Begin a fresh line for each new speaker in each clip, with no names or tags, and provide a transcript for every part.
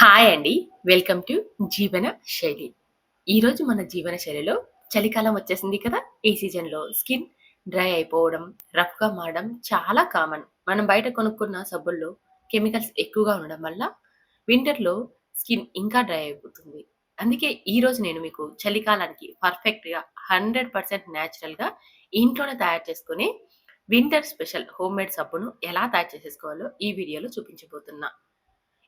Hi అండి. Welcome to జీవన శైలి. ఈరోజు మన జీవన శైలిలో చలికాలం వచ్చేసింది కదా? ఈ సీజన్లో స్కిన్ డ్రై అయిపోవడం రఫ్గా మారడం చాలా కామన్. మనం బయట కొనుక్కున్న సబ్బుల్లో కెమికల్స్ ఎక్కువగా ఉండడం వల్ల వింటర్లో స్కిన్ ఇంకా డ్రై అయిపోతుంది. అందుకే ఈరోజు నేను మీకు చలికాలానికి పర్ఫెక్ట్గా హండ్రెడ్ పర్సెంట్ న్యాచురల్గా ఇంట్లోనే తయారు చేసుకుని వింటర్ స్పెషల్ హోమ్ మేడ్ సబ్బును ఎలా తయారు చేసేసుకోవాలో ఈ వీడియోలో చూపించబోతున్నా.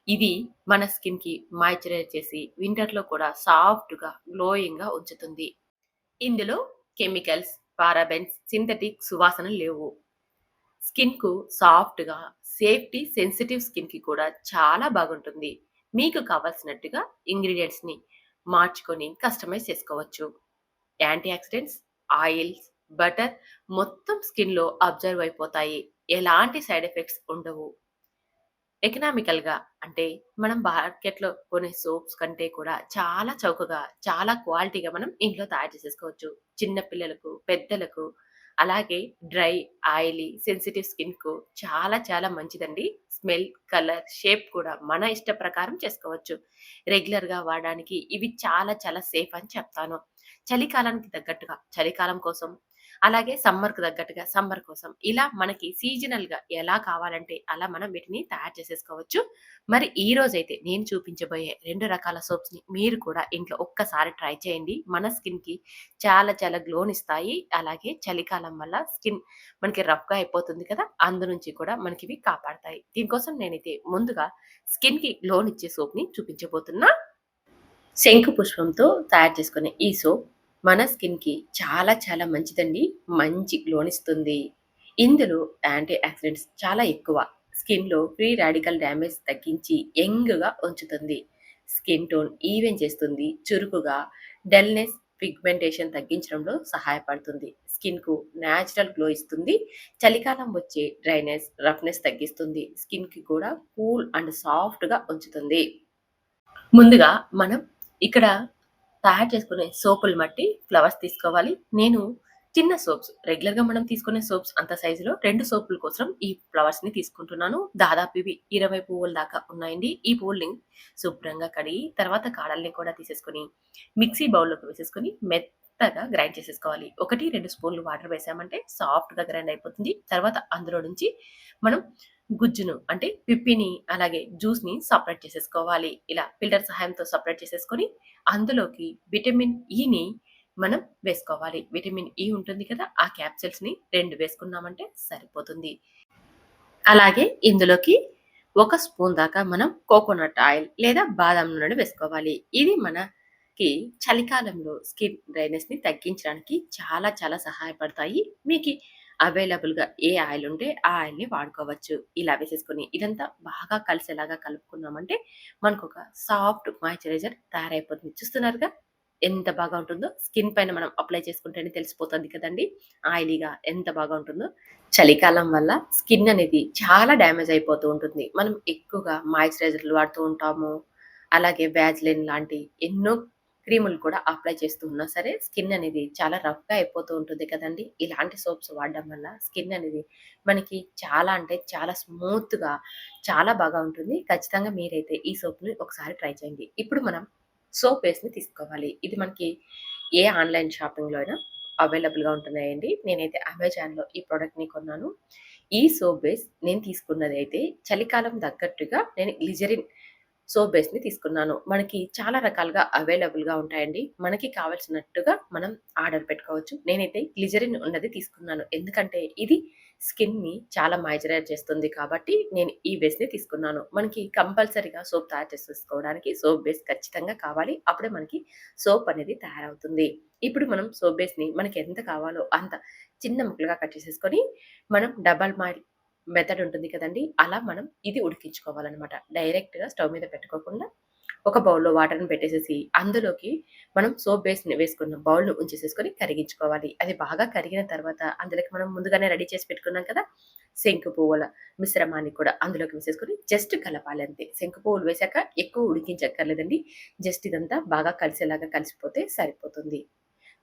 ఇది మన స్కిన్‌కి మాయిశ్చరైజ్ చేసి వింటర్‌లో కూడా సాఫ్ట్‌గా, గ్లోయింగ్‌గా ఉంచుతుంది. ఇందులో కెమికల్స్, పారాబెన్స్, సింథటిక్ సువాసనలు లేవు. స్కిన్‌కు సాఫ్ట్‌గా, సేఫ్టీ సెన్సిటివ్ స్కిన్‌కి కూడా చాలా బాగుంటుంది. మీకు కావాల్సినట్టుగా ఇంగ్రీడియంట్స్ని మార్చుకొని కస్టమైజ్ చేసుకోవచ్చు. యాంటీ ఆక్సిడెంట్స్, ఆయిల్స్, బటర్ మొత్తం స్కిన్‌లో అబ్జర్వ్ అయిపోతాయి. ఎలాంటి సైడ్ ఎఫెక్ట్స్ ఉండవు. ఎకనామికల్‌గా అంటే మనం మార్కెట్‌లో కొనే సోప్స్ కంటే కూడా చాలా చౌకగా, చాలా క్వాలిటీగా మనం ఇంట్లో తయారు చేసేసుకోవచ్చు. చిన్న పిల్లలకు, పెద్దలకు అలాగే డ్రై, ఆయిలీ, సెన్సిటివ్ స్కిన్‌కు చాలా చాలా మంచిదండి. స్మెల్, కలర్, షేప్ కూడా మన ఇష్ట ప్రకారం చేసుకోవచ్చు. రెగ్యులర్‌గా వాడడానికి ఇవి చాలా చాలా సేఫ్ అని చెప్తాను. చలికాలానికి తగ్గట్టుగా చలికాలం కోసం అలాగే సమ్మర్కు తగ్గట్టుగా సమ్మర్ కోసం ఇలా మనకి సీజనల్‌గా ఎలా కావాలంటే అలా మనం వీటిని తయారు చేసేసుకోవచ్చు. మరి ఈ రోజైతే నేను చూపించబోయే రెండు రకాల సోప్స్‌ని మీరు కూడా ఇంట్లో ఒక్కసారి ట్రై చేయండి. మన స్కిన్‌కి చాలా చాలా గ్లోనిస్తాయి. అలాగే చలికాలం వల్ల స్కిన్ మనకి రఫ్‌గా అయిపోతుంది కదా! అందు నుంచి కూడా మనకి ఇవి కాపాడతాయి. దీనికోసం నేనైతే ముందుగా స్కిన్‌కి గ్లోనిచ్చే సోప్‌ని చూపించబోతున్నా. శంకు పుష్పంతో తయారు చేసుకునే ఈ సోప్ మన స్కిన్‌కి చాలా చాలా మంచిదండి. మంచి గ్లోనిస్తుంది. ఇందులో యాంటీ ఆక్సిడెంట్స్ చాలా ఎక్కువ. స్కిన్‌లో ఫ్రీ రాడికల్ డ్యామేజ్ తగ్గించి యంగ్‌గా ఉంచుతుంది. స్కిన్ టోన్ ఈవెన్ చేస్తుంది. చురుకుగా, డల్‌నెస్, పిగ్మెంటేషన్ తగ్గించడంలో సహాయపడుతుంది. స్కిన్‌కు న్యాచురల్ గ్లో ఇస్తుంది. చలికాలం వచ్చే డ్రైనెస్, రఫ్‌నెస్ తగ్గిస్తుంది. స్కిన్‌కి కూడా కూల్ అండ్ సాఫ్ట్‌గా ఉంచుతుంది. ముందుగా మనం ఇక్కడ తయారు చేసుకునే సోపులు మట్టి ఫ్లవర్స్ తీసుకోవాలి. నేను చిన్న సోప్స్ రెగ్యులర్‌గా మనం తీసుకునే సోప్స్ అంత సైజులో రెండు సోపుల కోసం ఈ ఫ్లవర్స్‌ని తీసుకుంటున్నాను. దాదాపు ఇవి 20 పువ్వుల దాకా ఉన్నాయండి. ఈ పువ్వుల్ని శుభ్రంగా కడిగి తర్వాత కాడల్ని కూడా తీసేసుకొని మిక్సీ బౌల్‌లోకి వేసేసుకొని మెత్తగా గ్రైండ్ చేసేసుకోవాలి. 1, 2 స్పూన్లు వాటర్ వేసామంటే సాఫ్ట్‌గా గ్రైండ్ అయిపోతుంది. తర్వాత అందులో నుంచి మనం గుజ్జును అంటే పిప్పిని అలాగే జ్యూస్‌ని సపరేట్ చేసేసుకోవాలి. ఇలా ఫిల్టర్ సహాయంతో సపరేట్ చేసేసుకొని అందులోకి విటమిన్ ఈని మనం వేసుకోవాలి. విటమిన్ ఇ ఉంటుంది కదా! ఆ క్యాప్సిల్స్ని రెండు వేసుకున్నామంటే సరిపోతుంది. అలాగే ఇందులోకి ఒక స్పూన్ దాకా మనం కోకోనట్ ఆయిల్ లేదా బాదం నూనె వేసుకోవాలి. ఇది మనకి చలికాలంలో స్కిన్ డ్రైనెస్‌ని తగ్గించడానికి చాలా చాలా సహాయపడతాయి. మీకు అవైలబుల్‌గా ఏ ఆయిల్ ఉంటే ఆ ఆయిల్‌ని వాడుకోవచ్చు. ఇలా వేసేసుకొని ఇదంతా బాగా కలిసేలాగా కలుపుకున్నామంటే ఒక సాఫ్ట్ మాయిశ్చరైజర్ తయారైపోతుంది. చూస్తున్నారుగా ఎంత బాగా ఉంటుందో. స్కిన్ పైన మనం అప్లై చేసుకుంటేనే తెలిసిపోతుంది కదండి ఆయిలీగా ఎంత బాగా ఉంటుందో. చలికాలం వల్ల స్కిన్ అనేది చాలా డ్యామేజ్ అయిపోతూ ఉంటుంది. మనం ఎక్కువగా మాయిశ్చరైజర్‌లు వాడుతూ ఉంటాము. అలాగే వ్యాజ్‌లిన్ లాంటి ఎన్నో క్రీములు కూడా అప్లై చేస్తూ ఉన్నా సరే స్కిన్ అనేది చాలా రఫ్‌గా అయిపోతూ ఉంటుంది కదండి ఇలాంటి సోప్స్ వాడడం వల్ల స్కిన్ అనేది మనకి చాలా అంటే చాలా స్మూత్‌గా చాలా బాగా ఉంటుంది. ఖచ్చితంగా మీరైతే ఈ సోప్‌ని ఒకసారి ట్రై చేయండి. ఇప్పుడు మనం సోప్ బేస్‌ని తీసుకోవాలి. ఇది మనకి ఏ ఆన్‌లైన్ షాపింగ్‌లో అయినా అవైలబుల్‌గా ఉంటున్నాయండి. నేనైతే అమెజాన్‌లో ఈ ప్రోడక్ట్ని కొన్నాను. ఈ సోప్ బేస్ నేను తీసుకున్నది అయితే చలికాలం తగ్గట్టుగా నేను గ్లిజరిన్ సోప్ బేస్‌ని తీసుకున్నాను. మనకి చాలా రకాలుగా అవైలబుల్‌గా ఉంటాయండి. మనకి కావాల్సినట్టుగా మనం ఆర్డర్ పెట్టుకోవచ్చు. నేనైతే గ్లిజరిన్ ఉన్నది తీసుకున్నాను. ఎందుకంటే ఇది స్కిన్‌ని చాలా మాయిశ్చరైజ్ చేస్తుంది కాబట్టి నేను ఈ బేస్‌ని తీసుకున్నాను. మనకి కంపల్సరీగా సోప్ తయారు చేసేసుకోవడానికి సోప్ బేస్ ఖచ్చితంగా కావాలి. అప్పుడే మనకి సోప్ అనేది తయారవుతుంది. ఇప్పుడు మనం సోప్ బేస్‌ని మనకి ఎంత కావాలో అంత చిన్న ముక్కలుగా కట్ చేసేసుకొని మనం డబల్ బాయిల్ మెథడ్ ఉంటుంది కదండి అలా మనం ఇది ఉడికించుకోవాలన్నమాట డైరెక్ట్‌గా స్టవ్ మీద పెట్టుకోకుండా ఒక బౌల్‌లో వాటర్‌ని పెట్టేసేసి అందులోకి మనం సోప్ బేస్‌ని వేసుకున్న బౌల్ను ఉంచేసేసుకొని కరిగించుకోవాలి. అది బాగా కరిగిన తర్వాత అందులోకి మనం ముందుగానే రెడీ చేసి పెట్టుకున్నాం కదా! శంకు పువ్వుల మిశ్రమాన్ని కూడా అందులోకి వేసేసుకొని జస్ట్ కలపాలి అంతే. శంకు పువ్వులు వేశాక ఎక్కువ ఉడికించక్కర్లేదండి. జస్ట్ ఇదంతా బాగా కలిసేలాగా కలిసిపోతే సరిపోతుంది.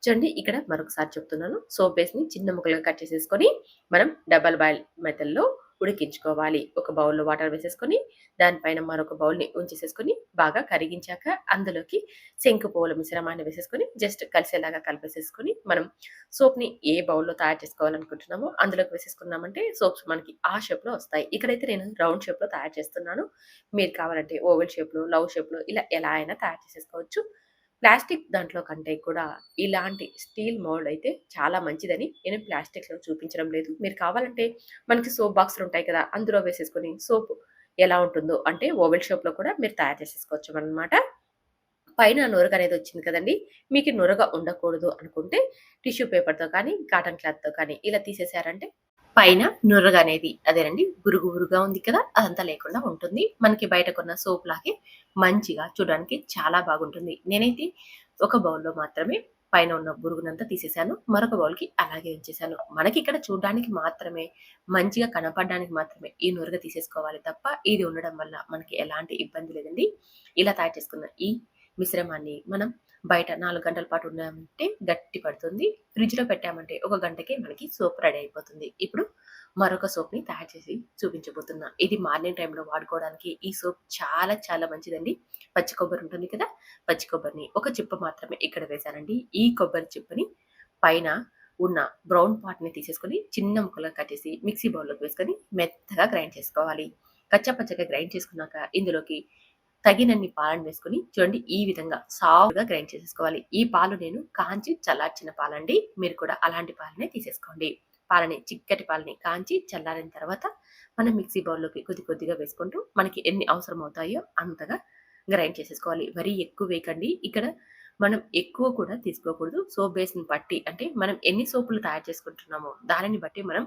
చూడండి ఇక్కడ మరొకసారి చెప్తున్నాను. సోప్ బేస్‌ని చిన్న ముక్కలుగా కట్ చేసేసుకొని మనం డబల్ బాయిల్ మెథడ్‌లో ఉడికించుకోవాలి. ఒక బౌల్లో వాటర్ వేసేసుకొని దానిపైన మరొక బౌల్ని ఉంచేసేసుకొని బాగా కరిగించాక అందులోకి శంకు పువ్వుల మిశ్రమాన్ని వేసేసుకొని జస్ట్ కలిసేలాగా కలిపేసేసుకొని మనం సోప్ని ఏ బౌల్లో తయారు చేసుకోవాలనుకుంటున్నామో అందులోకి వేసేసుకున్నామంటే సోప్స్ మనకి ఆ షేప్లో వస్తాయి. ఇక్కడైతే నేను రౌండ్ షేప్లో తయారు చేస్తున్నాను. మీరు కావాలంటే ఓవెల్ షేప్లో లవ్ షేప్లో ఇలా ఎలా అయినా తయారు చేసేసుకోవచ్చు. ప్లాస్టిక్ దాంట్లో కంటే కూడా ఇలాంటి స్టీల్ మోల్డ్ అయితే చాలా మంచిదని నేను ప్లాస్టిక్లో చూపించడం లేదు. మీరు కావాలంటే మనకి సోప్ బాక్సులు ఉంటాయి కదా అందులో వేసేసుకొని సోప్ ఎలా ఉంటుందో అంటే ఓవెల్ షేప్లో కూడా మీరు తయారు చేసేసుకోవచ్చు అనమాట పైన నురగ అనేది వచ్చింది కదండి మీకు నురగ ఉండకూడదు అనుకుంటే టిష్యూ పేపర్తో కానీ కాటన్ క్లాత్తో కానీ ఇలా తీసేసారంటే పైన నురగ అనేది అదేనండి బురుగు బురుగా ఉంది కదా అదంతా లేకుండా ఉంటుంది. మనకి బయట కొన్న సోప్ లాగే మంచిగా చూడడానికి చాలా బాగుంటుంది. నేనైతే ఒక బౌల్లో మాత్రమే పైన ఉన్న బురుగునంతా తీసేసాను మరొక బౌల్కి అలాగే ఉంచేశాను. మనకి ఇక్కడ చూడడానికి మాత్రమే మంచిగా కనపడడానికి మాత్రమే ఈ నురగ తీసేసుకోవాలి తప్ప ఇది ఉండడం వల్ల మనకి ఎలాంటి ఇబ్బంది లేదండి. ఇలా తయారు చేసుకున్న ఈ మిశ్రమాన్ని మనం బయట నాలుగు గంటల పాటు ఉన్నామంటే గట్టి పడుతుంది. ఫ్రిడ్జ్లో పెట్టామంటే ఒక గంటకే మనకి సోప్ రెడీ అయిపోతుంది. ఇప్పుడు మరొక సోప్ని తయారు చేసి చూపించబోతున్నా. ఇది మార్నింగ్ టైంలో వాడుకోవడానికి ఈ సోప్ చాలా చాలా మంచిదండి. పచ్చి కొబ్బరి ఉంటుంది కదా? పచ్చి కొబ్బరిని ఒక చిప్ప మాత్రమే ఇక్కడ వేశానండి. ఈ కొబ్బరి చిప్పని పైన ఉన్న బ్రౌన్ పార్ట్ని తీసేసుకొని చిన్న ముక్కలుగా కట్టేసి మిక్సీ బౌల్లోకి వేసుకొని మెత్తగా గ్రైండ్ చేసుకోవాలి. కచ్చపచ్చగా గ్రైండ్ చేసుకున్నాక ఇందులోకి తగినన్ని పాలను వేసుకుని చూడండి ఈ విధంగా సాఫ్ట్గా గ్రైండ్ చేసేసుకోవాలి. ఈ పాలు నేను కాంచి చల్లార్చిన పాలండి. మీరు కూడా అలాంటి పాలనే తీసేసుకోండి. పాలని చిక్కటి పాలని కాంచి చల్లారిన తర్వాత మనం మిక్సీ బౌల్లోకి కొద్ది కొద్దిగా వేసుకుంటూ మనకి ఎన్ని అవసరం అవుతాయో అంతగా గ్రైండ్ చేసేసుకోవాలి. మరీ ఎక్కువ వేయకండి. ఇక్కడ మనం ఎక్కువ కూడా తీసుకోకూడదు. సోప్ బేస్ని బట్టి అంటే మనం ఎన్ని సోపులు తయారు చేసుకుంటున్నామో దానిని బట్టి మనం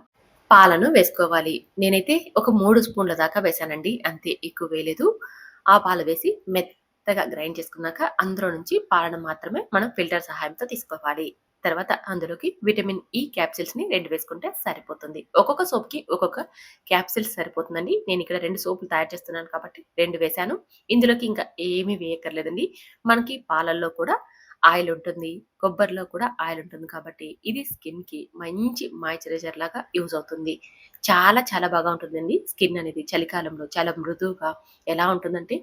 పాలను వేసుకోవాలి. నేనైతే ఒక మూడు స్పూన్ల దాకా వేసానండి అంతే ఎక్కువ వేయలేదు. ఆ పాలు వేసి మెత్తగా గ్రైండ్ చేసుకున్నాక అందులో నుంచి పాలను మాత్రమే మనం ఫిల్టర్ సహాయంతో తీసుకోవాలి. తర్వాత అందులోకి విటమిన్ e ఈ క్యాప్సిల్స్ని రెండు వేసుకుంటే సరిపోతుంది. ఒక్కొక్క సోప్కి ఒక్కొక్క క్యాప్సిల్స్ సరిపోతుందండి. నేను ఇక్కడ రెండు సోపులు తయారు చేస్తున్నాను కాబట్టి రెండు వేశాను. ఇందులోకి ఇంకా ఏమీ వేయక్కర్లేదండి. మనకి పాలల్లో కూడా ఆయిల్ ఉంటుంది కొబ్బరిలో కూడా ఆయిల్ ఉంటుంది కాబట్టి ఇది స్కిన్కి మంచి మాయిశ్చరైజర్ లాగా యూజ్ అవుతుంది. చాలా చాలా బాగా ఉంటుందండి స్కిన్ అనేది చలికాలంలో. చాలా మృదువుగా ఎలా ఉంటుందంటే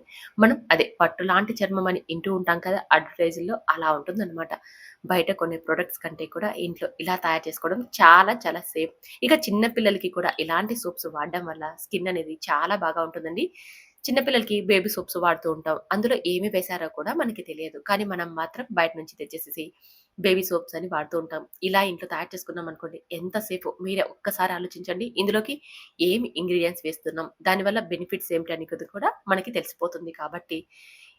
మనం అదే పట్టు లాంటి చర్మం అని ఇంటూ ఉంటాం కదా అడ్వర్టైజ్లో అలా ఉంటుందన్నమాట. బయట కొన్ని ప్రొడక్ట్స్ కంటే కూడా ఇంట్లో ఇలా తయారు చేసుకోవడం చాలా చాలా సేఫ్. ఇక చిన్న పిల్లలకి కూడా ఇలాంటి సోప్స్ వాడడం వల్ల స్కిన్ అనేది చాలా బాగా ఉంటుందండి. చిన్నపిల్లలకి బేబీ సోప్స్ వాడుతూ ఉంటాం. అందులో ఏమి వేశారో కూడా మనకి తెలియదు. కానీ మనం మాత్రం బయట నుంచి తెచ్చేసేసి బేబీ సోప్స్ అని వాడుతూ ఉంటాం. ఇలా ఇంట్లో తయారు చేసుకున్నాం అనుకోండి ఎంతసేపు మీరే ఒక్కసారి ఆలోచించండి. ఇందులోకి ఏమి ఇంగ్రీడియంట్స్ వేస్తున్నాం? దానివల్ల బెనిఫిట్స్ ఏమిటి అనేది కూడా మనకి తెలిసిపోతుంది కాబట్టి.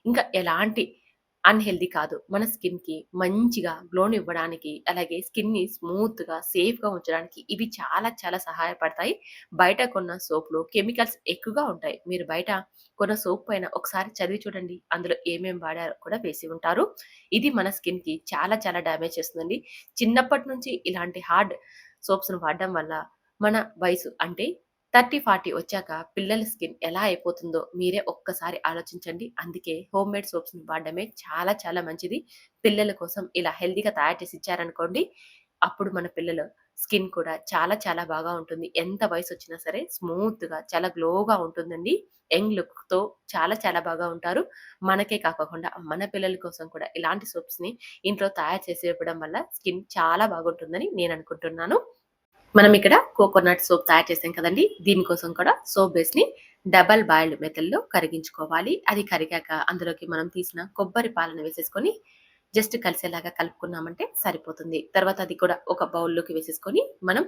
ఇంకా ఎలాంటి అన్హెల్దీ కాదు. మన స్కిన్‌కి మంచిగా గ్లోని ఇవ్వడానికి, అలాగే స్కిన్‌ని స్మూత్‌గా, సేఫ్‌గా ఉంచడానికి ఇవి చాలా చాలా సహాయపడతాయి. బయట కొన్న సోప్‌లో కెమికల్స్ ఎక్కువగా ఉంటాయి. మీరు బయట కొన్న సోప్ పైన ఒకసారి చదివి చూడండి. అందులో ఏమేం వాడారో కూడా వేసి ఉంటారు. ఇది మన స్కిన్‌కి చాలా చాలా డ్యామేజ్ చేస్తుందండి. చిన్నప్పటి నుంచి ఇలాంటి హార్డ్ సోప్స్‌ను వాడడం వల్ల మన వయసు అంటే థర్టీ ఫార్టీ వచ్చాక పిల్లల స్కిన్ ఎలా అయిపోతుందో మీరే ఒక్కసారి ఆలోచించండి. అందుకే హోమ్ మేడ్ సోప్స్ని వాడడమే చాలా చాలా మంచిది. పిల్లల కోసం ఇలా హెల్తీగా తయారు చేసి ఇచ్చారనుకోండి అప్పుడు మన పిల్లలు స్కిన్ కూడా చాలా చాలా బాగా ఉంటుంది. ఎంత వయసు వచ్చినా సరే స్మూత్గా చాలా గ్లోగా ఉంటుందండి. యంగ్ లుక్తో చాలా చాలా బాగా ఉంటారు. మనకే కాకుండా మన పిల్లల కోసం కూడా ఇలాంటి సోప్స్ని ఇంట్లో తయారు చేసి ఇవ్వడం వల్ల స్కిన్ చాలా బాగుంటుందని నేను అనుకుంటున్నాను. మనం ఇక్కడ కోకోనట్ సోప్ తయారు చేసాం కదండి. దీనికోసం కూడా సోప్ బేస్ని డబల్ బాయిల్డ్ మెథడ్లో కరిగించుకోవాలి. అది కరిగాక అందులోకి మనం తీసిన కొబ్బరి పాలను వేసేసుకొని జస్ట్ కలిసేలాగా కలుపుకున్నామంటే సరిపోతుంది. తర్వాత అది కూడా ఒక బౌల్లోకి వేసేసుకొని మనం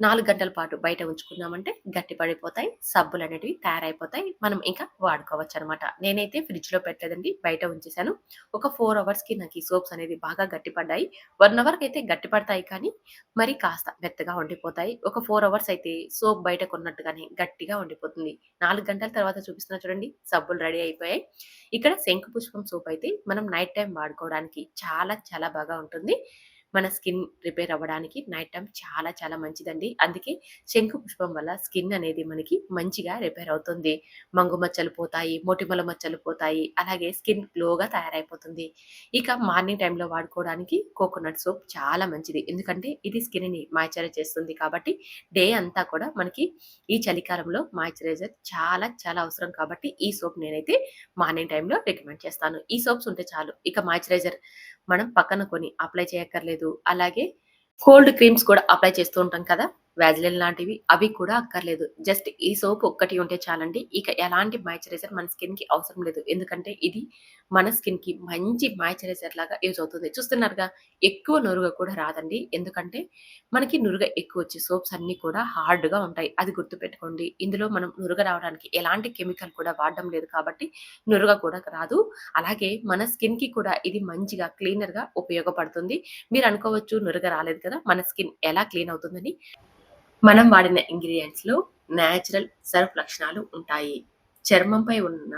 నాలుగు గంటల పాటు బయట ఉంచుకున్నామంటే గట్టి పడిపోతాయి సబ్బులు అనేటివి తయారైపోతాయి. మనం ఇంకా వాడుకోవచ్చు అనమాట నేనైతే ఫ్రిడ్జ్లో పెట్టలేదండి బయట ఉంచేసాను ఒక ఫోర్ అవర్స్కి నాకు ఈ సోప్స్ అనేది బాగా గట్టిపడ్డాయి వన్ అవర్ అయితే గట్టి పడతాయి కానీ మరి కాస్త మెత్తగా ఉండిపోతాయి. ఒక ఫోర్ అవర్స్ అయితే సోప్ బయట కొన్నట్టుగానే గట్టిగా ఉండిపోతుంది. నాలుగు గంటల తర్వాత చూపిస్తున్నా చూడండి సబ్బులు రెడీ అయిపోయాయి. ఇక్కడ శంకు పుష్పం సోప్ అయితే మనం నైట్ టైం వాడుకోవడానికి చాలా చాలా బాగా ఉంటుంది. మన స్కిన్ రిపేర్ అవ్వడానికి నైట్ టైం చాలా చాలా మంచిదండి. అందుకే శంకు పుష్పం వల్ల స్కిన్ అనేది మనకి మంచిగా రిపేర్ అవుతుంది. మంగు మచ్చలు పోతాయి, మొటిమల మచ్చలు పోతాయి. అలాగే స్కిన్ గ్లోగా తయారైపోతుంది. ఇక మార్నింగ్ టైంలో వాడుకోవడానికి కోకోనట్ సోప్ చాలా మంచిది. ఎందుకంటే ఇది స్కిన్‌ని మాయిశ్చరైజ్ చేస్తుంది కాబట్టి డే అంతా కూడా మనకి ఈ చలికాలంలో మాయిశ్చరైజర్ చాలా చాలా అవసరం కాబట్టి ఈ సోప్ నేనైతే మార్నింగ్ టైంలో రికమెండ్ చేస్తాను. ఈ సోప్స్ ఉంటే చాలు. ఇక మాయిశ్చరైజర్ మనం పక్కన కొని అప్లై చేయక్కర్లేదు. అలాగే కోల్డ్ క్రీమ్స్ కూడా అప్లై చేస్తూ ఉంటాం కదా! వాజిలిన్ లాంటివి అవి కూడా అక్కర్లేదు. జస్ట్ ఈ సోప్ ఒక్కటి ఉంటే చాలండి. ఇక ఎలాంటి మాయిశ్చరైజర్ మన స్కిన్‌కి అవసరం లేదు. ఎందుకంటే ఇది మన స్కిన్‌కి మంచి మాయిశ్చరైజర్ లాగా యూజ్ అవుతుంది. చూస్తున్నారుగా ఎక్కువ నురుగ కూడా రాదండి. ఎందుకంటే మనకి నురుగ ఎక్కువ వచ్చే సోప్స్ అన్నీ కూడా హార్డ్‌గా ఉంటాయి. అది గుర్తుపెట్టుకోండి. ఇందులో మనం నురుగ రావడానికి ఎలాంటి కెమికల్ కూడా వాడడం లేదు కాబట్టి నురుగ కూడా రాదు. అలాగే మన స్కిన్‌కి కూడా ఇది మంచిగా క్లీనర్‌గా ఉపయోగపడుతుంది. మీరు అనుకోవచ్చు నురుగ రాలేదు కదా! మన స్కిన్ ఎలా క్లీన్ అవుతుందని. మనం వాడిన ఇంగ్రీడియెంట్స్‌లో న్యాచురల్ సర్ఫ్ లక్షణాలు ఉంటాయి. చర్మంపై ఉన్న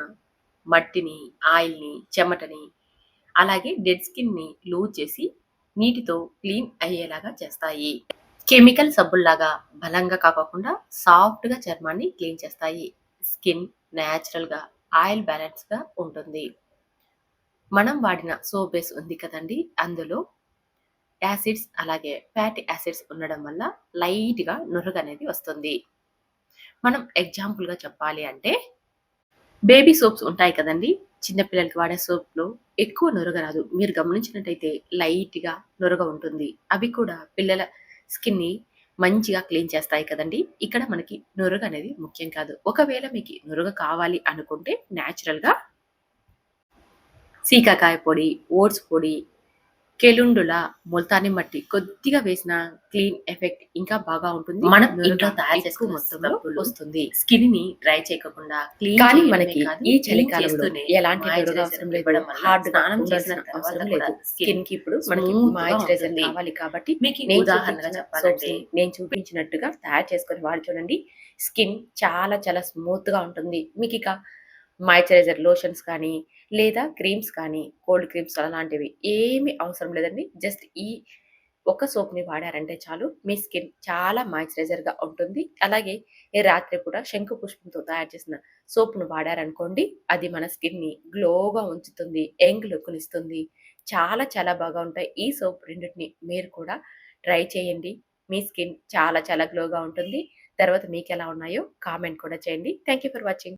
మట్టిని, ఆయిల్‌ని, చెమటని అలాగే డెడ్ స్కిన్‌ని లూజ్ చేసి నీటితో క్లీన్ అయ్యేలాగా చేస్తాయి. కెమికల్ సబ్బుల్లాగా బలంగా కాకోకుండా సాఫ్ట్‌గా చర్మాన్ని క్లీన్ చేస్తాయి. స్కిన్ న్యాచురల్గా ఆయిల్ బ్యాలెన్స్‌గా ఉంటుంది. మనం వాడిన సోప్ బేస్ ఉంది కదండీ! అందులో యాసిడ్స్ అలాగే ఫ్యాటీ యాసిడ్స్ ఉండడం వల్ల లైట్‌గా నురగనేది వస్తుంది. మనం ఎగ్జాంపుల్‌గా చెప్పాలి అంటే బేబీ సోప్స్ ఉంటాయి కదండి చిన్న పిల్లలకి వాడే సోప్‌లో ఎక్కువ నురగ రాదు. మీరు గమనించినట్టయితే లైట్‌గా నురగ ఉంటుంది. అవి కూడా పిల్లల స్కిన్‌ని మంచిగా క్లీన్ చేస్తాయి కదండి ఇక్కడ మనకి నురగ అనేది ముఖ్యం కాదు. ఒకవేళ మీకు నురగ కావాలి అనుకుంటే న్యాచురల్గా సీకాకాయ పొడి, ఓట్స్ పొడి, కెలుండుల, ముల్తానీ మట్టి కొద్దిగా వేసినా క్లీన్ ఎఫెక్ట్ ఇంకా బాగా ఉంటుంది. మనం ఇంట్లో తయారు
మొత్తంలో
సబ్బులు
వస్తుంది.
స్కిన్‌ని డ్రై చేయకోకుండా క్లీన్
కానీ మనకి ఈ
క్లీన్
చలికాలంలో
చేస్తూనే
ఎలాంటి అవసరం లేదు. హార్డ్‌గా
స్నానం చేసిన
అవసరం లేదు.
స్కిన్
స్కిన్‌కి ఇప్పుడు మనకి మాయిశ్చరైజర్. కావాలి కాబట్టి
మీకు ఉదాహరణగా చెప్పాలంటే
నేను చూపించినట్టుగా తయారు చేసుకొని వాడి చూడండి. స్కిన్ చాలా చాలా స్మూత్‌గా ఉంటుంది. మీకిక మాయిశ్చరైజర్ లోషన్స్ కానీ, లేదా క్రీమ్స్ కానీ, కోల్డ్ క్రీమ్స్ అలాంటివి ఏమి అవసరం లేదండి. జస్ట్ ఈ ఒక సోప్‌ని వాడారంటే చాలు మీ స్కిన్ చాలా మాయిశ్చరైజర్‌గా ఉంటుంది. అలాగే ఈ రాత్రి కూడా శంకు పుష్పంతో తయారు చేసిన సోప్‌ను వాడారనుకోండి అది మన స్కిన్‌ని గ్లోగా ఉంచుతుంది. యంగ్ లుక్‌నిస్తుంది. చాలా చాలా బాగా ఉంటాయి. ఈ సోప్ రెండిటిని మీరు కూడా ట్రై చేయండి. మీ స్కిన్ చాలా చాలా గ్లోగా ఉంటుంది. తర్వాత మీకు ఎలా ఉన్నాయో కామెంట్ కూడా చేయండి. Thank you for watching.